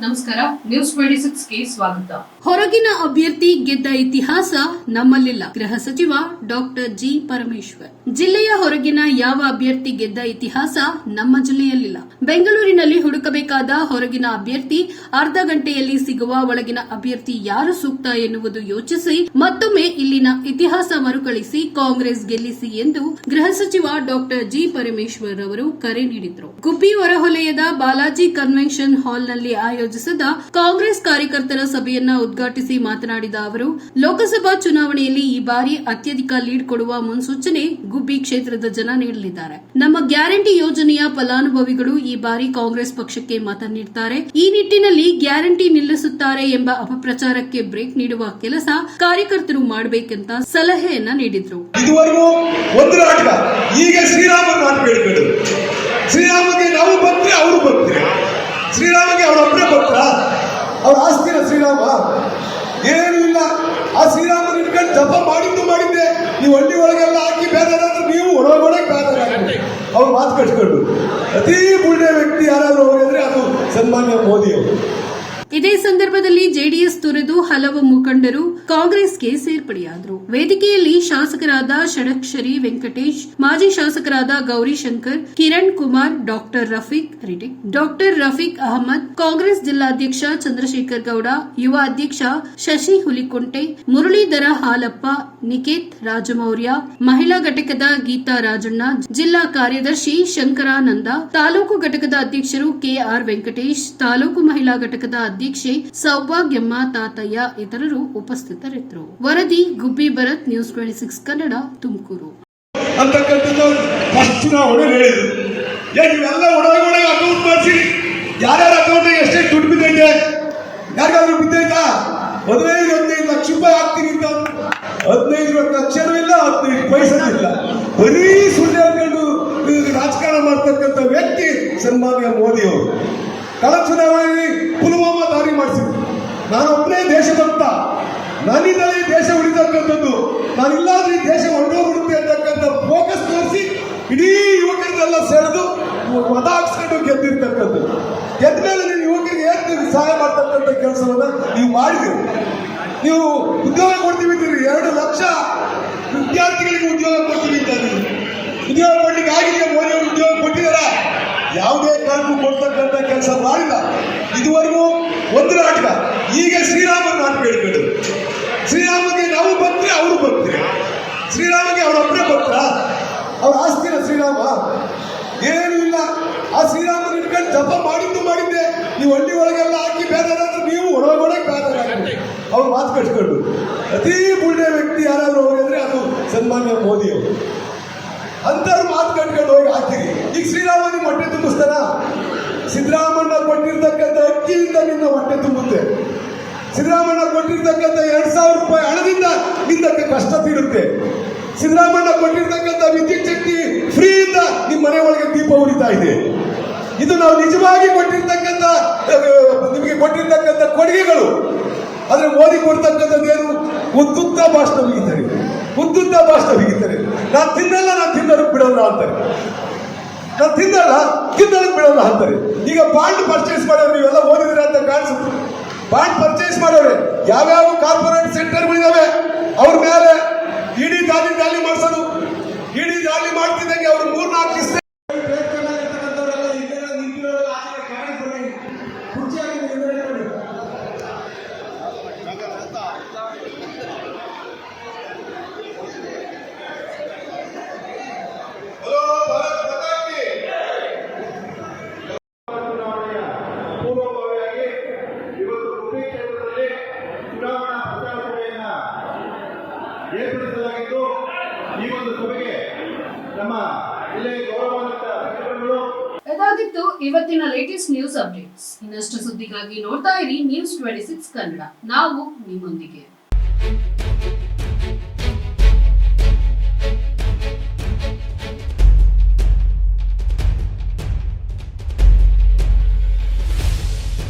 ನಮಸ್ಕಾರ news twenty ಸಿಕ್ಸ್ಗೆ ಸ್ವಾಗತ. ಹೊರಗಿನ ಅಭ್ಯರ್ಥಿ ಗೆದ್ದ ಇತಿಹಾಸ ನಮ್ಮಲ್ಲಿಲ್ಲ. ಗೃಹ ಸಚಿವ ಡಾಕ್ಟರ್ ಜಿ. ಪರಮೇಶ್ವರ್. ಜಿಲ್ಲೆಯ ಹೊರಗಿನ ಯಾವ ಅಭ್ಯರ್ಥಿ ಗೆದ್ದ ಇತಿಹಾಸ ನಮ್ಮ ಜಿಲ್ಲೆಯಲ್ಲಿಲ್ಲ. ಬೆಂಗಳೂರಿನಲ್ಲಿ ಹುಡುಕಬೇಕಾದ ಹೊರಗಿನ ಅಭ್ಯರ್ಥಿ ಅರ್ಧ ಗಂಟೆಯಲ್ಲಿ ಸಿಗುವ ಒಳಗಿನ ಅಭ್ಯರ್ಥಿ ಯಾರು ಸೂಕ್ತ ಎನ್ನುವುದು ಯೋಚಿಸಿ, ಮತ್ತೊಮ್ಮೆ ಇಲ್ಲಿನ ಇತಿಹಾಸ ಮರುಕಳಿಸಿ ಕಾಂಗ್ರೆಸ್ ಗೆಲ್ಲಿಸಿ ಎಂದು ಗೃಹ ಸಚಿವ ಡಾಕ್ಟರ್ ಜಿ. ಪರಮೇಶ್ವರ್ ಅವರು ಕರೆ ನೀಡಿದರು. ಗುಬ್ಬಿ ಹೊರಹೊಲಯದ ಬಾಲಾಜಿ ಕನ್ವೆನ್ಷನ್ ಹಾಲ್ನಲ್ಲಿ ಆಯೋಜಿಸಿದ ಕಾಂಗ್ರೆಸ್ ಕಾರ್ಯಕರ್ತರ ಸಭೆಯನ್ನ ಉದ್ಘಾಟಿಸಿ ಮಾತನಾಡಿದ ಅವರು, ಲೋಕಸಭಾ ಚುನಾವಣೆಯಲ್ಲಿ ಈ ಬಾರಿ ಅತ್ಯಧಿಕ ಲೀಡ್ ಕೊಡುವ ಮುನ್ಸೂಚನೆ ಗುಬ್ಬಿ ಕ್ಷೇತ್ರದ ಜನ ನೀಡಲಿದ್ದಾರೆ. ನಮ್ಮ ಗ್ಯಾರಂಟಿ ಯೋಜನೆಯ ಫಲಾನುಭವಿಗಳು ಈ ಬಾರಿ ಕಾಂಗ್ರೆಸ್ ಪಕ್ಷಕ್ಕೆ ಮತ ನೀಡುತ್ತಾರೆ ಈ ನಿಟ್ಟಿನಲ್ಲಿ ಗ್ಯಾರಂಟಿ ನಿಲ್ಲಿಸುತ್ತಾರೆ ಎಂಬ ಅಪಪ್ರಚಾರಕ್ಕೆ ಬ್ರೇಕ್ ನೀಡುವ ಕೆಲಸ ಕಾರ್ಯಕರ್ತರು ಮಾಡಬೇಕೆಂತ ಸಲಹೆಯನ್ನ ನೀಡಿದ್ರು. ಅವ್ರ ಆಸ್ತಿನ ಶ್ರೀರಾಮ. ಏನು ಇಲ್ಲ. ಆ ಶ್ರೀರಾಮನ ಇಟ್ಕೊಂಡು ಜಪ ಮಾಡಿದ್ದು ಮಾಡಿದ್ದೆ. ನೀವು ಹಳ್ಳಿ ಒಳಗೆಲ್ಲ ಹಾಕಿ ಬೇರೆ ನೀವು ಒಳಗೊಳಗೆ ಹಾಕಿ ಅವ್ರು ಮಾತು ಕಟ್ಕೊಂಡು ಅತೀ ಪುಣ್ಯ ವ್ಯಕ್ತಿ ಯಾರಾದರೂ ಹೋಗಿದ್ರೆ ಅದು ಸನ್ಮಾನ್ಯ ಮೋದಿ ಅವರು ಇದೇ ಸಂದರ್ಭದಲ್ಲಿ ಜೆಡಿಎಸ್ ತೊರೆದು ಹಲವು ಮುಖಂಡರು ಕಾಂಗ್ರೆಸ್ಗೆ ಸೇರ್ಪಡೆಯಾದರು. ವೇದಿಕೆಯಲ್ಲಿ ಶಾಸಕರಾದ ಷಡಕ್ಷರಿ ವೆಂಕಟೇಶ್, ಮಾಜಿ ಶಾಸಕರಾದ Gowrishankar Kiran Kumar, doctor Rafiq Ritik doctor Rafiq Ahmed, Congress ಜಿಲ್ಲಾಧ್ಯಕ್ಷ ಚಂದ್ರಶೇಖರ್ ಗೌಡ, ಯುವ ಅಧ್ಯಕ್ಷ ಶಶಿ ಹುಲಿಕೊಂಟೆ, ಮುರಳೀಧರ ಹಾಲಪ್ಪ ನಿಕೇತ್ ರಾಜಮೌರ್ಯ, ಮಹಿಳಾ ಘಟಕದ ಗೀತಾ ರಾಜಣ್ಣ, ಜಿಲ್ಲಾ ಕಾರ್ಯದರ್ಶಿ ಶಂಕರಾನಂದ, ತಾಲೂಕು ಘಟಕದ ಅಧ್ಯಕ್ಷರು ಕೆಆರ್ ವೆಂಕಟೇಶ್, ತಾಲೂಕು ಮಹಿಳಾ ಘಟಕದ ಅಧ್ಯಕ್ಷೆ ಸೌಭಾಗ್ಯಮ್ಮ ತಾತಯ್ಯ ಇತರರು ಉಪಸ್ಥಿತರಿದ್ದರು. ವರದಿ Gubbi Bharath, news twenty six Kannada, Tumakuru. ಚುನಾವಣೆ ಅಕೌಂಟ್ ಎಷ್ಟೇ ದುಡ್ಡು ಹದಿನೈದು ಹದಿನೈದು ಲಕ್ಷ ಅಂತ. ಹದಿನೈದು ಇಲ್ಲ ಹದಿನೈದು ಇಲ್ಲ. ಬರೀ ರಾಜಕಾರಣ ಮಾಡ್ತಕ್ಕಂಥ ವ್ಯಕ್ತಿ ಸನ್ಮಾನ್ಯ ಮೋದಿ ಅವರು. ದಾರಿ ಮಾಡಿಸಿದ್ರು ನಾನೊಬ್ಬನೇ ದೇಶಭಕ್ತ ನಾನಿಂದಲೇ ದೇಶ ಉಳಿತಕ್ಕಂಥದ್ದು. ನಾನಿಲ್ಲಾದ್ರೆ ಈ ದೇಶ ಹೊರಟೋಗ್ಬಿಡುತ್ತೆ ಅಂತಕ್ಕಂಥ ಫೋಕಸ್ ತೋರಿಸಿ ಇಡೀ ಯುವಕರನ್ನೆಲ್ಲ ಸೆಳೆದು ಮತ ಹಾಕ್ಸ್ಕೊಂಡು ಗೆದ್ದಿರ್ತಕ್ಕಂಥದ್ದು. ಗೆದ್ದ ಮೇಲೆ ನೀವು ಯುವಕರಿಗೆ ಏನು ಸಹಾಯ ಮಾಡ್ತಕ್ಕಂಥ ಕೆಲಸವನ್ನ ನೀವು ಮಾಡಿದ್ರಿ ನೀವು ಉದ್ಯೋಗ ಕೊಡ್ತೀವಿ ಅಂತೀರಿ. ಎರಡು ಲಕ್ಷ ವಿದ್ಯಾರ್ಥಿಗಳಿಗೆ ಉದ್ಯೋಗ ಕೊಡ್ತೀವಿ ಅಂತ ಉದ್ಯೋಗ ಕೊಡ್ಲಿಕ್ಕೆ ಆಗಿದೆ ಮೋದಿ ಉದ್ಯೋಗ ಕೊಟ್ಟಿದಾರ. ಯಾವುದೇ ಕಾರಣಕ್ಕೂ ಕೊಡ್ತಕ್ಕಂಥ ಕೆಲಸ ಮಾಡಿಲ್ಲ. ಇದುವರೆಗೂ ಒಂದು ನಾಟಕ. ಈಗ ಶ್ರೀರಾಮನ ಮಾತು ಕೇಳ್ಬೇಡಿ ಶ್ರೀರಾಮಗೆ ನಾವು ಬಂದ್ರೆ ಅವರು ಬರ್ತೀವಿ ಶ್ರೀರಾಮಗೆ ಅವರೊಬ್ಬರೇ ಬರ್ತಾರ ಅವ್ರ ಆಸ್ತಿನ ಶ್ರೀರಾಮ. ಏನೂ ಇಲ್ಲ. ಆ ಶ್ರೀರಾಮನ ಇಟ್ಕೊಂಡು ಜಪ ಮಾಡಿದ್ದು ಮಾಡಿದ್ದೆ. ನೀವು ಹಳ್ಳಿ ಒಳಗೆಲ್ಲ ಹಾಕಿ ಬೇರೆ ನೀವು ಒಳಗೊಳಗೆ ಹಾಕಿ ಅವ್ರು ಮಾತು ಕಟ್ಕೊಂಡು. ಅತಿ ಒಳ್ಳೆಯ ವ್ಯಕ್ತಿ ಯಾರಾದ್ರೂ ಹೋಗಿದ್ರೆ ಅದು ಸನ್ಮಾನ್ಯ ಮೋದಿ ಅವರು. ಅಂತವ್ರು ಮಾತು ಕಟ್ಕೊಂಡು ಹೋಗಿ ಹಾಕಿರಿ. ಈಗ ಶ್ರೀರಾಮನಿಗೆ ಮೊಟ್ಟೆ ಹೊಟ್ಟೆ ತುಂಬಿಸ್ತಾನ ಸಿದ್ದರಾಮಣ್ಣ ಕೊಟ್ಟಿರ್ತಕ್ಕಂಥ ಅಕ್ಕಿಯಿಂದ ನಿನ್ನ ಹೊಟ್ಟೆ ತುಂಬುತ್ತೆ. ಸಿದ್ದರಾಮಣ್ಣ ಕೊಟ್ಟಿರ್ತಕ್ಕಂಥ ಎರಡ್ ಸಾವಿರ ರೂಪಾಯಿ ಹಣದಿಂದ ನಿಂದಕ್ಕೆ ಕಷ್ಟ ತೀರುತ್ತೆ. ಸಿದ್ದರಾಮಣ್ಣ ಕೊಟ್ಟಿರ್ತಕ್ಕಂಥ ವಿದ್ಯುತ್ ಶಕ್ತಿ ಫ್ರೀಯಿಂದ ನಿಮ್ಮ ಮನೆ ಒಳಗೆ ದೀಪ ಉರಿತಾ ಇದೆ. ಇದು ನಾವು ನಿಜವಾಗಿ ಕೊಟ್ಟಿರ್ತಕ್ಕಂಥ ನಿಮಗೆ ಕೊಟ್ಟಿರ್ತಕ್ಕಂಥ ಕೊಡುಗೆಗಳು. ಆದರೆ ಓದಿ ಕೊಡ್ತಕ್ಕಂಥದ್ದೇನು ಉದ್ದುದ್ದ ಭಾಷಣ ಬಿಗಿತಾರೆ ಉದ್ದುದ್ದ ಭಾಷಣ ಬಿಗಿತಾರೆ ನಾನು ತಿನ್ನಲ್ಲ, ನಾನು ತಿನ್ನಲು ಬಿಡಲ್ಲ ಅಂತಾರೆ. ನಾನು ತಿನ್ನಲ್ಲ ತಿನ್ನಲು ಬಿಡೋಲ್ಲ ಅಂತಾರೆ. ಈಗ ಬಾಂಡ್ ಪರ್ಚೇಸ್ ಮಾಡೋರು ನೀವೆಲ್ಲ ಓದಿದ್ರೆ ಅಂತ ಕಾಣಿಸುತ್ತೆ. ಬಾಂಡ್ ಪರ್ಚೇಸ್ ಮಾಡೋರೆ, ಯಾವ್ಯಾವ ಕಾರ್ಪೊರೇಟ್ ಸೆಂಟರ್ಗಳಿದಾವೆ ಅವ್ರ ಮೇಲೆ ಇಡೀ ದಾಳಿ ದಾಳಿ ಮಾಡಿಸೋದು. ಏರ್ಪಡಿಸಲಾಗಿದ್ದು ಈ ಒಂದು ಸಭೆಗೆ ನಮ್ಮ ಜಿಲ್ಲೆಯ ಗೌರವಾನ್ವಿತ ಸಂಘಟನೆಗಳು ಇದಾಗಿತ್ತು ಇವತ್ತಿನ ಲೇಟೆಸ್ಟ್ ನ್ಯೂಸ್ ಅಪ್ಡೇಟ್ಸ್ ಇನ್ನಷ್ಟು ಸುದ್ದಿಗಾಗಿ ನೋಡ್ತಾ ಇರಿ ನ್ಯೂಸ್ ಟ್ವೆಂಟಿ ಸಿಕ್ಸ್ ಕನ್ನಡ. ನಾವು ನಿಮ್ಮೊಂದಿಗೆ.